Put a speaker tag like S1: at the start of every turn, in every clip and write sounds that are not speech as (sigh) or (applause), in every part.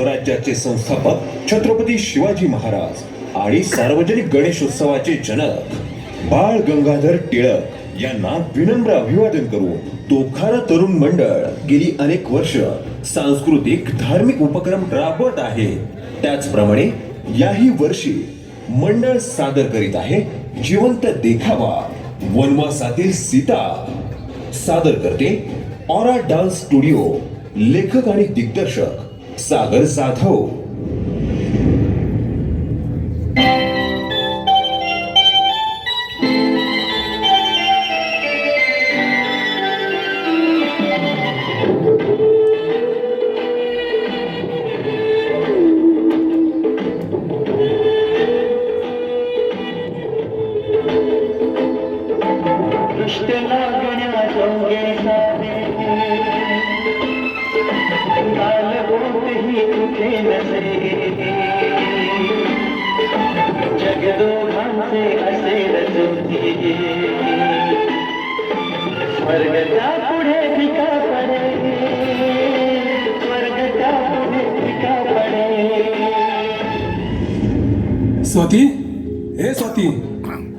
S1: स्वराज्याचे संस्थापक छत्रपती शिवाजी महाराज आणि सार्वजनिक गणेशोत्सवाचे जनक बाळ गंगाधर टिळक यांना विनम्र अभिवादन करून तोखारा तरुण मंडळ गेली अनेक वर्ष सांस्कृतिक धार्मिक उपक्रम राबवत आहे. त्याचप्रमाणे याही वर्षी मंडळ सादर करीत आहे जिवंत देखावा. वनवासातील सीता सादर करते ऑरा डान्स स्टुडिओ. लेखक आणि दिग्दर्शक Sợ
S2: 萨透 जग दोघांचे असे रचुती. स्वर्गच्या पुढे फिका पडे. स्वर्गच्या पुढे फिका पडे.
S3: स्वाती? हे स्वाती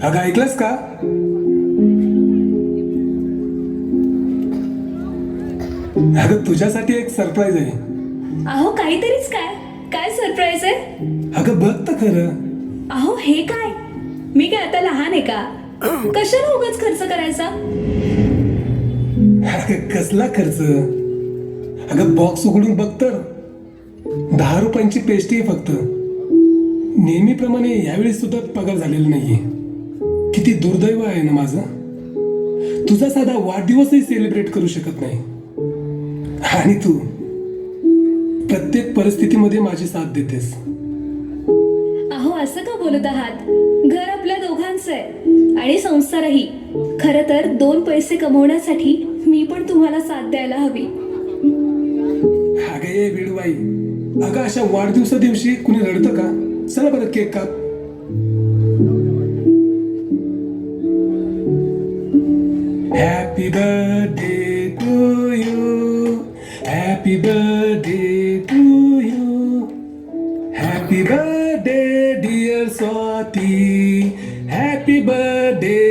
S3: अगं ऐकलंस का? अगं तुझ्यासाठी एक सरप्राईज आहे.
S4: अहो काहीतरीच काय? काय सरप्राईज आहे?
S3: अगं बघ तर खरं.
S4: अहो हे काय? मी काय आता लहान आहे का? (clears throat) कशाला उगाच खर्च करायचा?
S3: अगं कसला खर्च? अगं बॉक्स उघडून बघ तर. दहा रुपयांची पेस्ट्री आहे फक्त. नेहमीप्रमाणे यावेळी सुद्धा पगार झालेला नाहीये. किती दुर्दैव आहे ना माझं. तुझा साधा वाढदिवसही सेलिब्रेट करू शकत नाही. आणि तू? प्रत्येक परिस्थितीमध्ये माझी साथ देतेस.
S4: बोलत आहात. घर आपल्या दोघांचं आहे. आणि संसारही. खर तर दोन पैसे कमवण्यासाठी मी पण तुम्हाला साथ द्यायला हवी.
S3: अगे ये वेडूबाई अगं अशा वाढदिवसा दिवशी कुणी रडतं का? चला बरं केक काप. Happy birthday to you happy birthday to you happy birthday dear Swati happy birthday to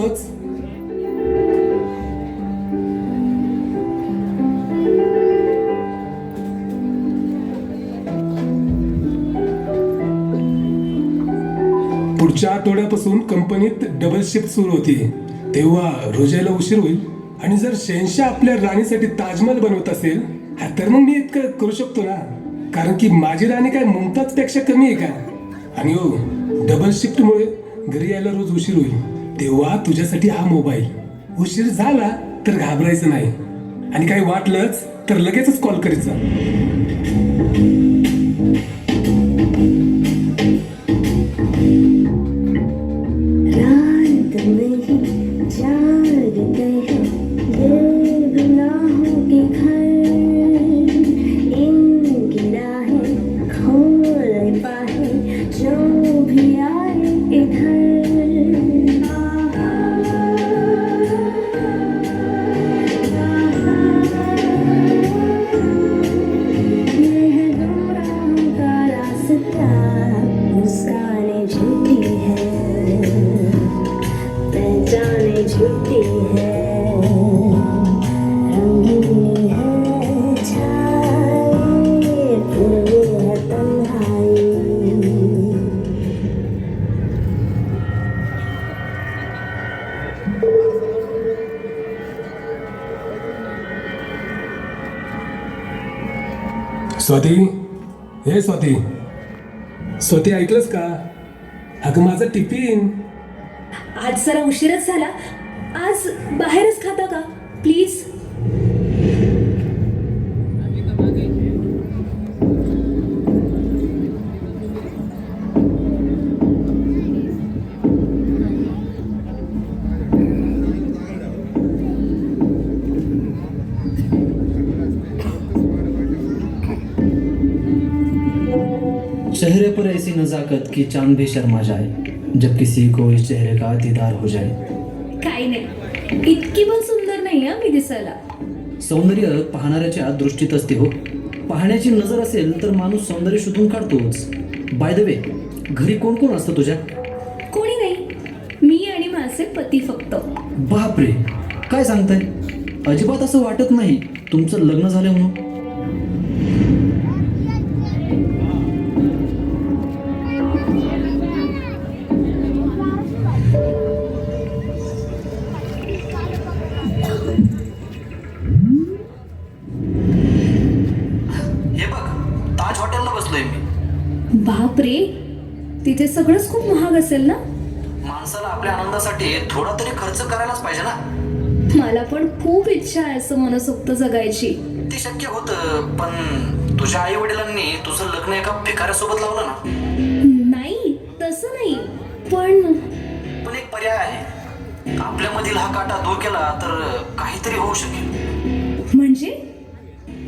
S3: विसरलोच पुढच्या आठवड्यापासून कंपनीत डबल शिफ्ट सुरू होती. तेव्हा रोजायला उशीर होईल आणि जर शहनशाह आपल्या राणीसाठी ताजमहल बनवत असेल तर मग मी इतकं करू शकतो ना? कारण की माझी राणी काय मुमताजपेक्षा कमी आहे का? आणि हो डबल शिफ्टमुळे घरी यायला रोज उशीर होईल. तेव्हा तुझ्यासाठी हा मोबाईल. उशीर झाला तर घाबरायचं नाही. आणि काही वाटलंच तर लगेचच कॉल
S5: करायचा
S3: स्वाती? हे स्वाती. स्वाती ऐकलंस का? अगं माझं टिफिन.
S4: आज जरा उशीरच झाला. आज बाहेरच खाता का? प्लीज.
S6: पर ऐसी नजाकत की चांद भी शर्मा जाए जब किसी को इस चेहरे का दीदार हो जाए।
S4: काही नाही. इतकी पण सुंदर नाही हा मी दिसायला.
S6: सौंदर्य पाहणाऱ्याच्या दृष्टीत असते हो. पाहण्याची नजर असेल तर माणूस सौंदर्य शोधून काढतोच. बाय द वे घरी कोण कोण असतं तुझ्या?
S4: कोणी नाही. मी आणि माझे पती फक्त.
S6: बापरे काय सांगताय? अजिबात असं वाटत नाही तुमचं लग्न झालं म्हणून. मी
S4: बाप रे तिथे सगळंच खूप महाग असेल ना?
S6: माणसाला आपल्या आनंदासाठी थोडा तरी खर्च करायलाच पाहिजे ना.
S4: मला पण खूप इच्छा आहे असं मनसोक्त जगायची.
S6: ते शक्य होतं पण तुझ्या आई वडिलांनी तुझं लग्न एका भिकाऱ्यासोबत लावलं ना.
S4: नाही तसं नाही. पण
S6: पण एक पर्याय आहे. आपल्यामधील हा काटा दूर केला तर काहीतरी होऊ शकेल.
S4: म्हणजे?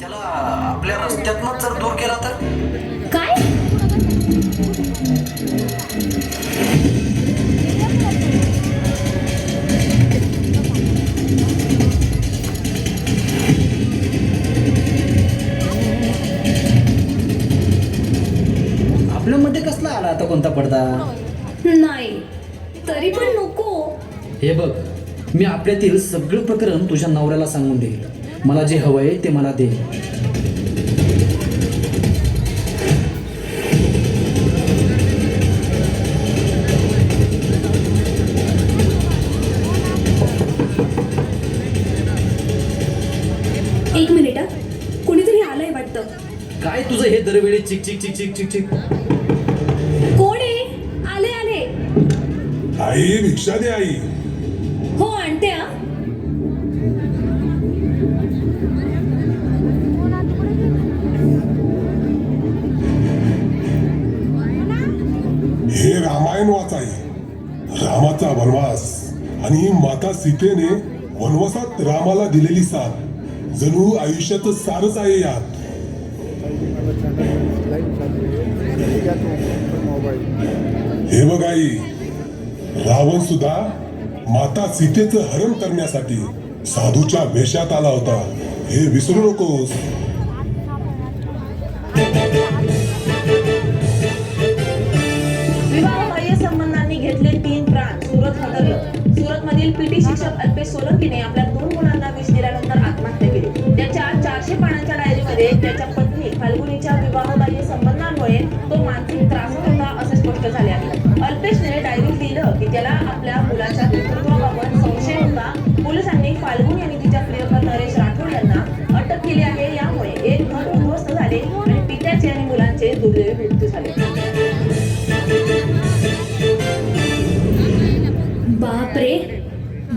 S6: त्याला आपल्या रस्त्यातनं जर दूर केला तर?
S4: काय?
S6: पडदा
S4: नाही. तरी पण नको.
S6: हे बघ मी आपल्यातील सगळं प्रकरण तुझ्या नवऱ्याला सांगून देईल. मला जे हवंय ते मला दे.
S4: एक मिनिट हा. कुणीतरी आलंय वाटतं.
S6: काय तुझं हे दरवेळी चिक चिक चिक चिक चिक चिक?
S7: आई भिक्षा दे आई.
S4: हो आणते हा
S7: हे रामायण वाच आई. रामाचा वनवास आणि माता सीतेने वनवासात रामाला दिलेली साथ. जणू आयुष्याचं सारच आहे यात. हे बघ आई रावण सुद्धा माता सीतेचं हरण करण्यासाठी साधूच्या वेशात आला होता. हे विसरू नकोस.
S8: विवाहबाह्य संबंधांनी घेतले तीन प्राण सुरत हादरलं सुरत मधील पीटी शिक्षक अल्पेश सोलंकीने आपल्या दोन मुलांना विष दिल्यानंतर आत्महत्या केली. त्याच्या चारशे पानांच्या डायरीमध्ये त्याच्या पत्नी फाल्गुनीच्या
S4: विवाह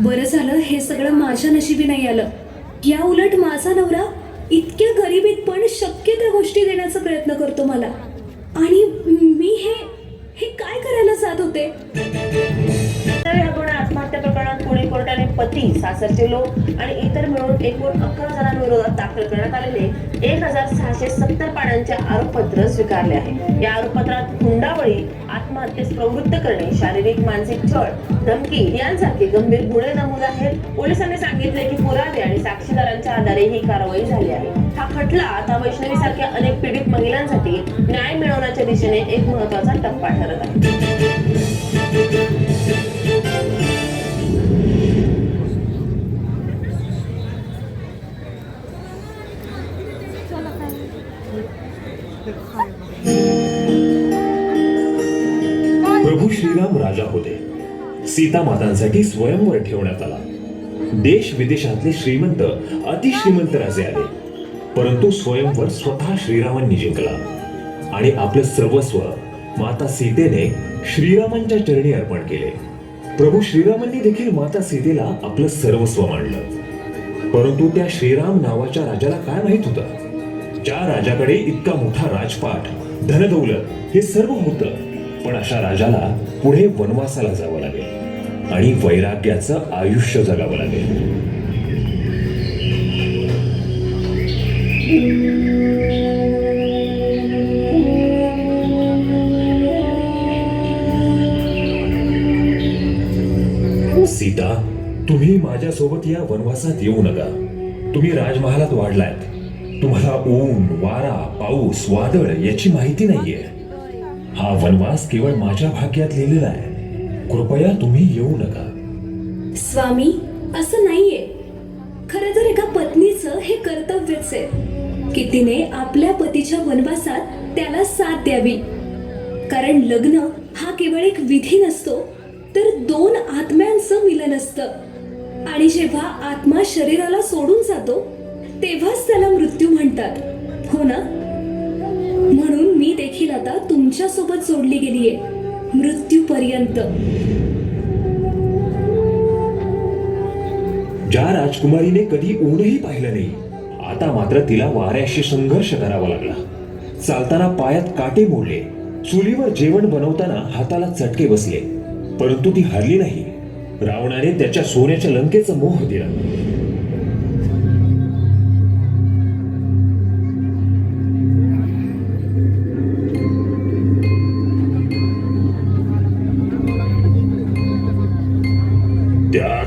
S4: बरं झालं हे सगळं माझ्या नशिबी नाही आलं. या उलट माझा नवरा इतक्या गरिबीत पण शक्य त्या गोष्टी देण्याचा प्रयत्न करतो मला. आणि मी हे हे काय करायला जात होते?
S8: तर या आत्महत्या प्रकरणात पुणे कोर्टाने पती सासरचे लोक आणि इतर मिळून एकूण अकरा जणांविरोधात दाखल करण्यात आलेले एक हजार सहाशे सत्तर पानांचे आरोपपत्र स्वीकारले आहे. या आरोपपत्रात हुंडावळी आत्महत्येस प्रवृत्त करणे शारीरिक मानसिक छळ धमकी यांसारखे गंभीर गुन्हे नमूद आहेत. पोलिसांनी सांगितले की पुरावे आणि साक्षीदारांच्या आधारे ही कारवाई झाली आहे. हा खटला आता वैष्णवी सारख्या अनेक पीडित महिलांसाठी न्याय मिळवण्याच्या दिशेने एक महत्त्वाचा टप्पा ठरत आहे.
S1: प्रभू श्रीराम राजा होते. सीता मातांसाठी स्वयंवर ठेवण्यात आला. देश विदेशातले श्रीमंत अतिश्रीमंत राजे आले. परंतु स्वयंवर स्वतः श्रीरामांनी जिंकला. आणि आपलं सर्वस्व माता सीतेने श्रीरामांच्या चरणी अर्पण केले. प्रभू श्रीरामांनी देखील माता सीतेला आपलं सर्वस्व मांडलं. परंतु त्या श्रीराम नावाच्या राजाला काय माहीत होतं? ज्या राजाकडे इतका मोठा राजपाठ धनदौलत हे सर्व होतं पण अशा राजाला पुढे वनवासाला जावं लागेल आणि वैराग्याचं आयुष्य जगावं लागेल. सीता तुम्ही माझ्यासोबत या वनवासात येऊ नका. तुम्ही राजमहालात वाढलात तुम्हाला ऊन वारा पाऊस वादळ याची माहिती नाहीये. हा वनवास केवळ माझ्या भाग्यात लिहिलेला आहे. कृपया तुम्ही येऊ नका.
S4: स्वामी असं नाहीये. खरं तर एका पत्नीचं हे कर्तव्यच आहे की तिने आपल्या पतीच्या वनवासात त्याला साथ द्यावी. कारण लग्न हा केवळ एक विधी नसतो तर दोन आत्म्यांचं मिलन असतं. आणि जेव्हा आत्मा शरीराला सोडून जातो तेव्हाच त्याला मृत्यू म्हणतात. हो ना? आता तुमच्यासोबत जोडली गेलीये. मृत्यूपर्यंत.
S1: ज्या राजकुमारीने कधी ऊनही पाहिलं नाही आता मात्र तिला वाऱ्याशी संघर्ष करावा लागला. चालताना पायात काटे मोडले चुलीवर जेवण बनवताना हाताला चटके बसले परंतु ती हरली नाही. रावणाने त्याच्या सोन्याच्या लंकेचा मोह दिला.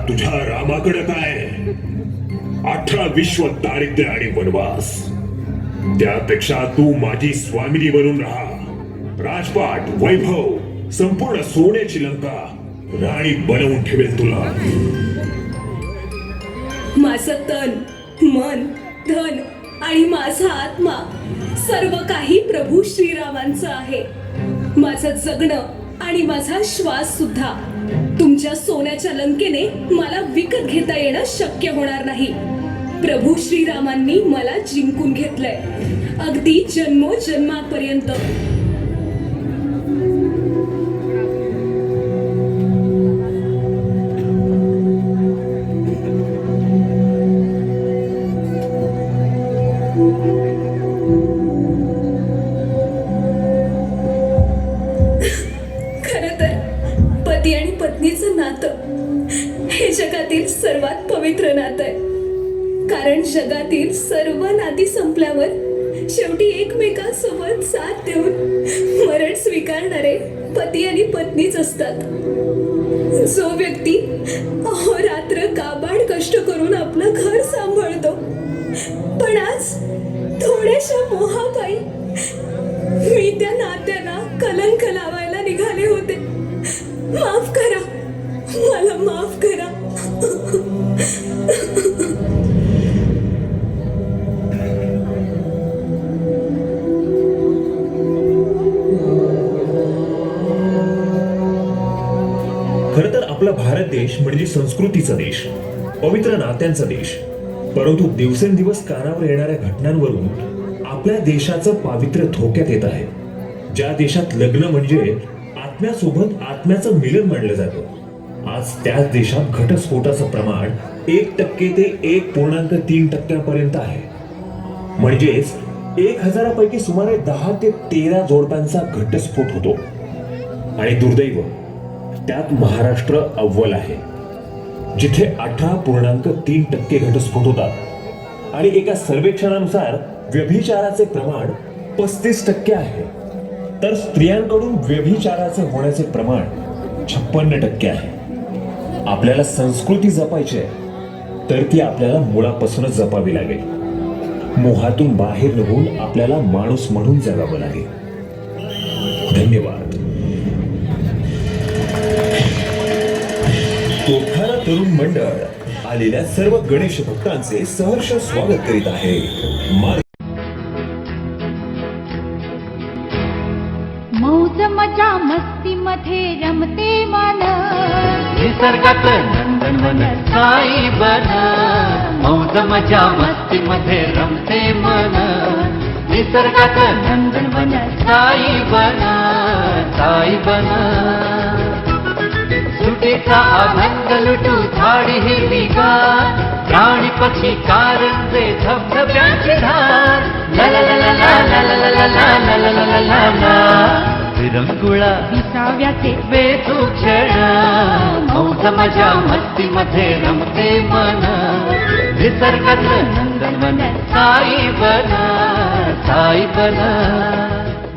S1: तुझ्या रामाकडे काय अठरा विश्व दारिद्र्य आणि वनवास. त्यापेक्षा तू माझी स्वामिनी बनून राहा. राजपाट वैभव संपूर्ण सोन्याची लंका राणी बनवून ठेवेल तुला.
S4: माझं तन मन धन आणि माझा आत्मा सर्व काही प्रभू श्रीरामांचं आहे. माझं जगणं आणि माझा श्वास सुद्धा तुमच्या सोन्याच्या लंकेने मला विकत घेता येणं शक्य होणार नाही. प्रभू श्रीरामांनी मला जिंकून घेतलंय. अगदी जन्मोजन्मापर्यंत. जगातील सर्वात पवित्र नातं आहे. कारण जगातील सर्व नाती संपल्यावर शेवटी एकमेकांसोबत साथ देऊन मरण स्वीकारणारे पती आणि पत्नीच असतात. जो व्यक्ती अहोरात्र काबाड कष्ट करून आपलं घर सांभाळतो पण आज थोड्याशा मोहापायी मी त्या नात्याला कलंक लावायला निघाले होते. माफ करा मला माफ करा
S1: भारत देश म्हणजे संस्कृतीचा देश पवित्र नात्यांचा देश. परंतु दिवसेंदिवस कानावर येणाऱ्या घटनांवरून आपल्या देशाचं पावित्र्य धोक्यात येत आहे. ज्या देशात लग्न म्हणजे आत्म्यासोबत आत्म्याचं मिलन मानलं जातं. आज त्याच देशात घटस्फोटाचं प्रमाण एक टक्के ते एक पूर्णांक तीन टक्क्यापर्यंत आहे. म्हणजेच एक हजारापैकी सुमारे दहा ते तेरा जोडप्यांचा घटस्फोट होतो. आणि दुर्दैव त्यात महाराष्ट्र अव्वल आहे. जिथे अठरा पूर्णांक तीन टक्के घटस्फोट होतात आणि एका सर्वेक्षणानुसार व्यभिचाराचे प्रमाण पस्तीस टक्के आहे. तर स्त्रियांकडून व्यभिचाराचे होण्याचे प्रमाण छप्पन्न टक्के आहे. आपल्याला संस्कृती जपायची आहे तर ती आपल्याला मुळापासूनच जपावी लागेल. मोहातून बाहेर निघून आपल्याला माणूस म्हणून जगावं लागेल. धन्यवाद. तरुण मंडळ आलेल्या सर्व गणेश भक्तांचे सहर्ष स्वागत करीत आहे.
S9: मौज मजा मस्ती मध्ये रमते मन.
S2: निसर्गात नंदनवन साई बन. मौज मजा मस्ती मध्ये रमते मन. निसर्गात नंदनवन साई बन. साई बन. सुटेचा आनंद लुटू झाडी हिरवीगार प्राणी पक्षी कारंजे धबधब्याची धार विरंगुळा
S9: विसाव्याचे
S2: वेधू क्षण मौज मजा मस्तीमध्ये रमते मन निसर्गाचं नंदन साई बना साई बना